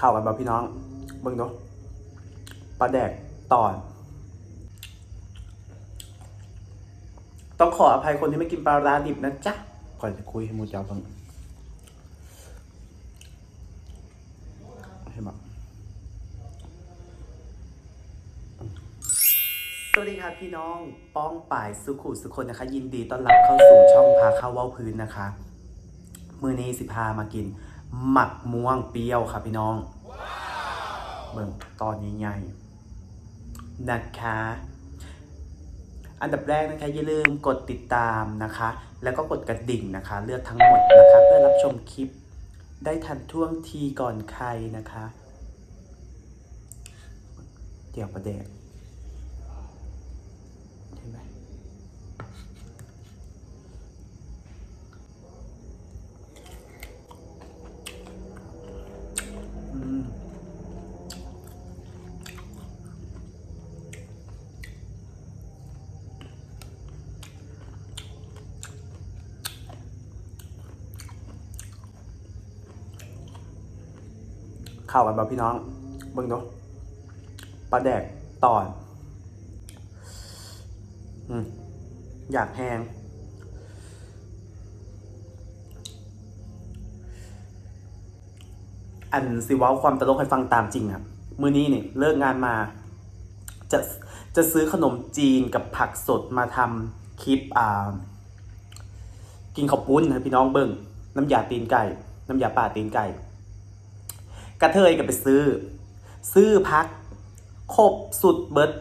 เข้ากันบ่พี่น้องเบิ่งดูปลาแดกตอน ต้องขออภัยคนที่ไม่กินปลาร้าดิบนะจ๊ะก่อนจะคุยให้หมูเจ้าฟังให้บอกสวัสดีค่ะพี่น้องป้องป่ายสุขุสุคนนะคะ ยินดีต้อนรับเข้าสู่ช่องพาเข้าเว้าพื้นนะคะ มือนี้สิพามากิน หมักม่วงเปรี้ยวค่ะพี่น้อง เบิ่งตอนใหญ่ๆนะคะ อันดับแรกนะคะอย่าลืมกดติดตามนะคะ แล้วก็กดกระดิ่งนะคะ เลือกทั้งหมดนะคะ เพื่อรับชมคลิปได้ทันท่วงทีก่อนใครนะคะ เดี๋ยวประเด็นเห็นไหมอืม เข้ากันบ่พี่น้องเบิ่งดูปลาแดกตอนอยากแห้งอันสิว้าความตลกให้ฟังตามจริงครับมื้อนี้เนี่ยเลิกงานมา จะจะซื้อขนมจีนกับผักสดมาทำคลิปอ่า กินข้าวปุ้นให้พี่น้องเบิ่งน้ำยาตีนไก่ น้ำยาป่าตีนไก่ กระเทยก็ไปซื้อ ซื้อพัก ครบสุดเบิด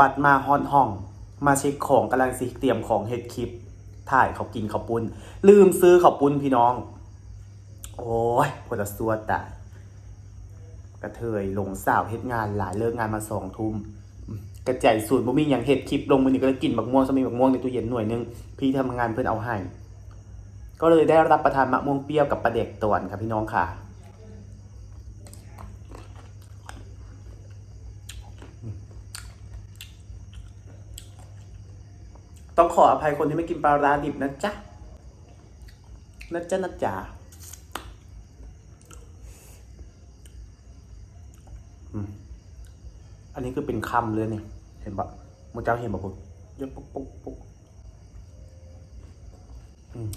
บัตรมาฮอนห้อง มาเช็คของกำลังสิเตรียมของเฮ็ดคลิป ถ่ายเขากินข้าวปุ้น ลืมซื้อข้าวปุ้นพี่น้อง โอ้ยพอจะสวตายกระเทยลงสาวเฮ็ดงานหลายเลิกงานมาสองทุ่มกระจายสูตรบ่มีอย่างเฮ็ดคลิปลงมือนี่ก็เลยกินบักม่วงสมีบักม่วงในตู้เย็นหน่วยหนึงพี่ทำงานเพื่อนเอาให้ ก็เลยได้รับประทานมะม่วงเปรี้ยวกับปลาเด็กตวนครับพี่น้องค่ะต้องขออภัยคนที่ไม่กินปลาร้าดิบนะจ๊ะ นะจ๊ะนะจ๊ะอันนี้คือเป็นคำเลยเนี่ย เห็นปะมึงเจ้าเห็นปะปุ๊บเยอะปุ๊บปุ๊บปุ๊บอืม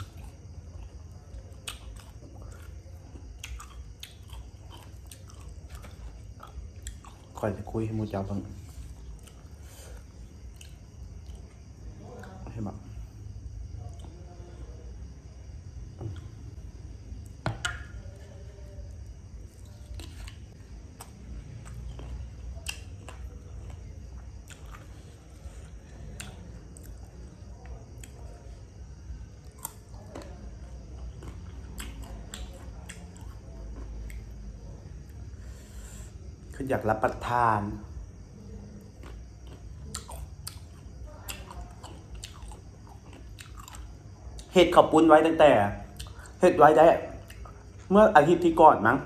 คอยจะคุยให้หมูเจ้าฟัง คืออยากรับประทาน เห็ดขอบปุ้นไว้ตั้งแต่ เห็ดไว้ได้ เมื่ออาทิตย์ที่ก่อนมั้ง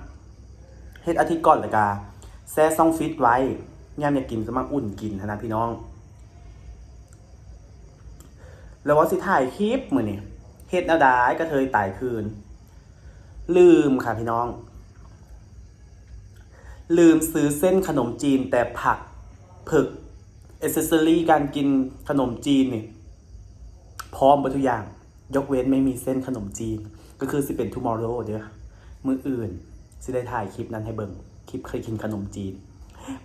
เห็ดอาทิตย์ก่อนเลยกาแซ่ซองฟิตไว้ยามอยากกินสมัครอุ่นกินนะพี่น้อง แล้วว่าสิถ่ายคลิปมือนี่เห็ดนาดายกระเทยตายคืน ลืมค่ะพี่น้อง ลืมซื้อเส้นขนมจีนแต่ผักผึกเอเซอรี่การกินขนมจีนเนี่ยพร้อมหมดทุกอย่าง ยกเว้นไม่มีเส้นขนมจีน ก็คือสิเป็น tomorrow เด้อมืออื่นสิได้ถ่ายคลิปนั้นให้เบิ่งคลิปเคยกินขนมจีน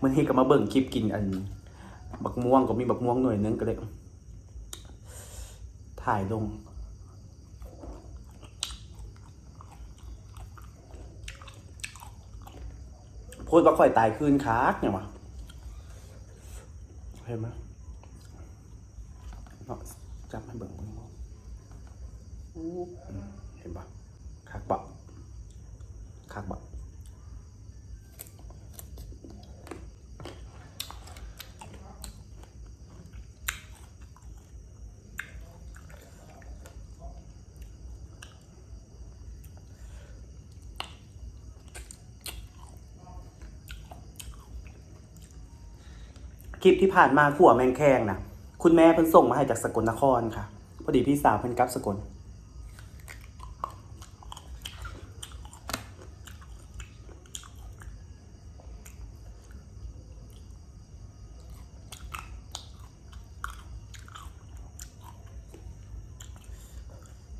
มื่อนี้ก็มาเบิ่งคลิปกินอันบักม่วงก็มีบักม่วงหน่วยนึงก็เลยถ่ายลง พูดว่าค่อยตายคืนคักเนี่ยวะเห็นไหมเนาะจับให้เบิ่งมึงบ่งเห็นปะคักบะคักบะ คลิปที่ผ่านมาขัวแมงแคงนะคุณแม่เพิ่งส่งมาให้จากสกลนครค่ะ พอดีพี่สาวเพิ่งกลับสกล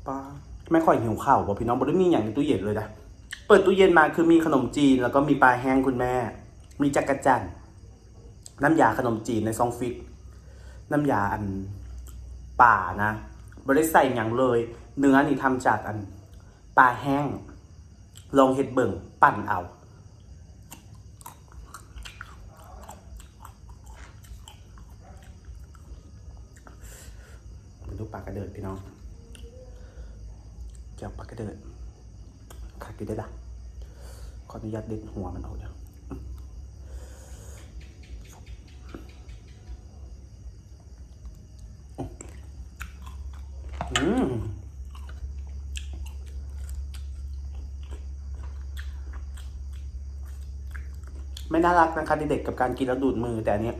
ป้าไม่ค่อยหิวข้าววะพี่น้องบ่ได้มีอย่างในตู้เย็นเลยนะ เปิดตู้เย็นมาคือมีขนมจีนแล้วก็มีปลาแห้งคุณแม่ มีจักระจันทร์ น้ำยาขนมจีนในซองฟิต น้ำยาอันป่านะบ่ได้ใส่อย่างเลย เนื้อนี่ทำจากอันปลาแห้ง ลองเห็ดเบิ่งปั่นเอาเป็นลูปลากระเดิดพี่น้องเจ้าปลากระเดิดขาดกินได้ละขออนุญาตเด็ดหัวมันออกเดี๋ยวอืม ไม่น่ารักนะคะเด็กๆกับการกินแล้วดูดมือ แต่อันนี้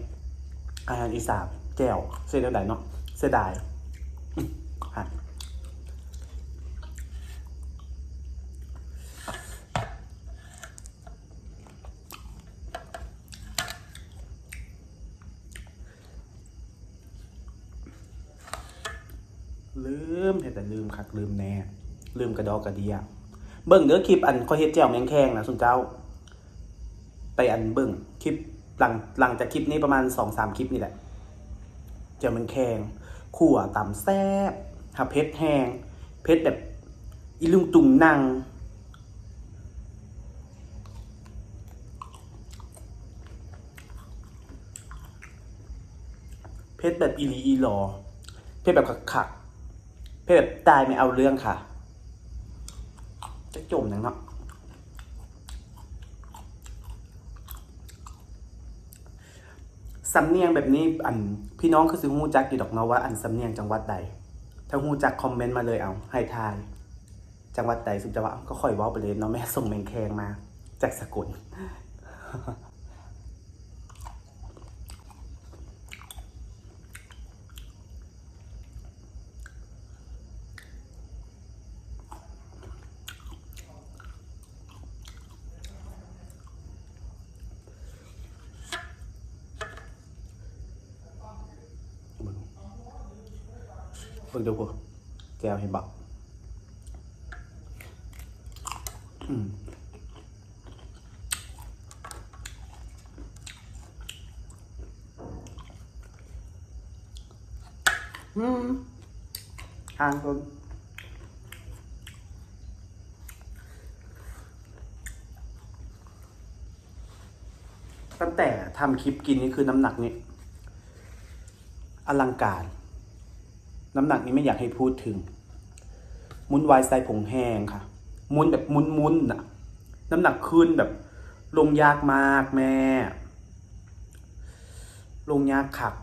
อาหารอีสานแก้วเสียดายเนาะเสียดายลืมแต่ลืมคักลืมแน่ ลืมกระดอกกระเดีย เบิ่งเด้อคลิปอันเขาเฮ็ดแจ่วแมงแคงนะสุนเจ้า ไปอันเบิ่งคลิปหลังหลังจากคลิปนี้ประมาณสองสามคลิปนี่แหละเจียวมันแข็งขั่วต่ำแซ่บหาเพชรแห้งเพชรแบบอีลุงตุงนังเพชรแบบอีลีอีหลอเพชรแบบขักๆเพชรแบบตายไม่เอาเรื่องค่ะ จะจมนังเนาะ สำเนียงแบบนี้อันพี่น้องคือซื้อฮู้จักอยู่ดอกเนาะว่าอันสำเนียงจังหวัดใด ถ้าฮู้จักคอมเมนต์มาเลยเอาให้ทาย จังหวัดใดสุดจะว่าก็ค่อยเว้าไปเลยเนาะแม่ส่งแมงแคงมาจากสกุล เบิ่งดูพวกแจวเห็นบักอืมอืมทานคนตั้งแต่ทำคลิปกินนี่คือน้ำหนักนี่อลังการ น้ำหนักนี้ไม่อยากให้พูดถึง มุนวายใส่ผงแห้งค่ะ มุนแบบมุนมุนๆน่ะน้ำหนักขึ้นแบบ ลงยากมากแม่ ลงยากขัก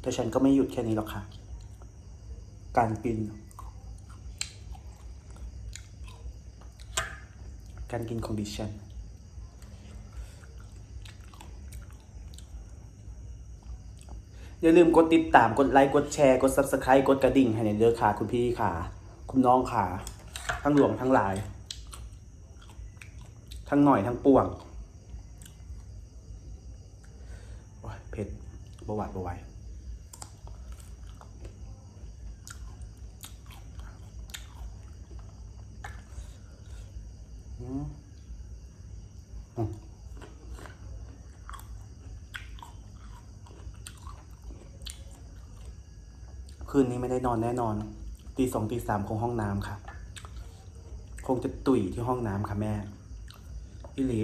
แต่ฉันก็ไม่หยุดแค่นี้หรอกค่ะ การกิน การกินของดิฉันอย่าลืมกดติดตาม กดไลค์ กดแชร์ กด subscribe กดกระดิ่งให้ในเด้อค่ะ คุณพี่ค่ะ คุณน้องค่ะ ทั้งหลวงทั้งหลาย ทั้งหน่อยทั้งป่วงเผ็ดบวาดบวาย คืนนี้ไม่ได้นอนแน่นอน ตีสองตีสามคงห้องน้ำค่ะ คงจะตุ๋ยที่ห้องน้ำค่ะแม่อิลิ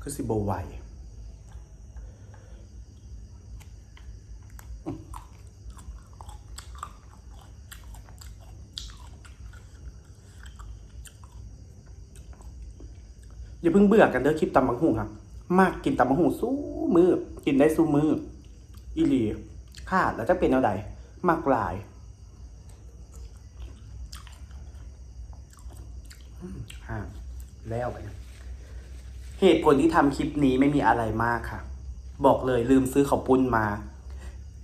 คือสิโบไหว เพิ่งเบื่อกันเด้อคลิปตำบักหุ่งครับ มากกินตำบักหุ่งสู้มือกินได้สู้มืออิลีขาดแล้วจะเป็นเอาใดมากหลายอืมอ่างแล้วไปเหตุผลที่ทำคลิปนี้ไม่มีอะไรมากค่ะ บอกเลยลืมซื้อข้าวปุ้นมา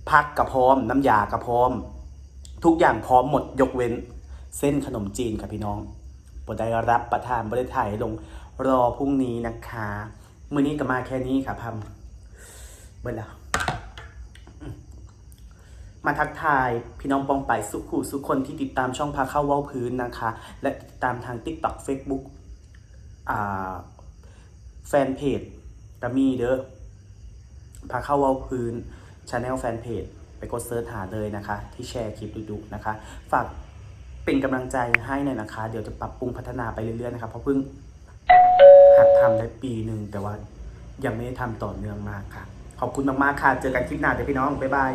พักกระพร้อม น้ำยากระพร้อม ทุกอย่างพร้อมหมดยกเว้น เส้นขนมจีนค่ะพี่น้อง บได้รับประทานบได้ถ่ายลงรอพรุ่งนี้นะคะมือนี้ก็มาแค่นี้ค่ะพัมเบิดแล้วมาทักทายพี่น้องปองไปสุขุสุคนที่ติดตามช่องพาเข้าเว้าพื้นนะคะ และติดตามทาง TikTok Facebook อ่าแฟนเพจก็มีเด้อพาเข้าเว้าพื้นชาแนลแฟนเพจไปกดเซิร์ชหาเลยนะคะ ที่แชร์คลิปดุๆนะคะ ฝาก เป็นกำลังใจให้หน่อยนะคะ เดี๋ยวจะปรับปรุงพัฒนาไปเรื่อยๆนะครับเพราะเพิ่งหัดทำได้ปีหนึ่งแต่ว่ายังไม่ได้ทำต่อเนื่องมากค่ะ ขอบคุณมากๆค่ะ เจอกันคลิปหน้าเดี๋ยวพี่น้อง บ๊ายบาย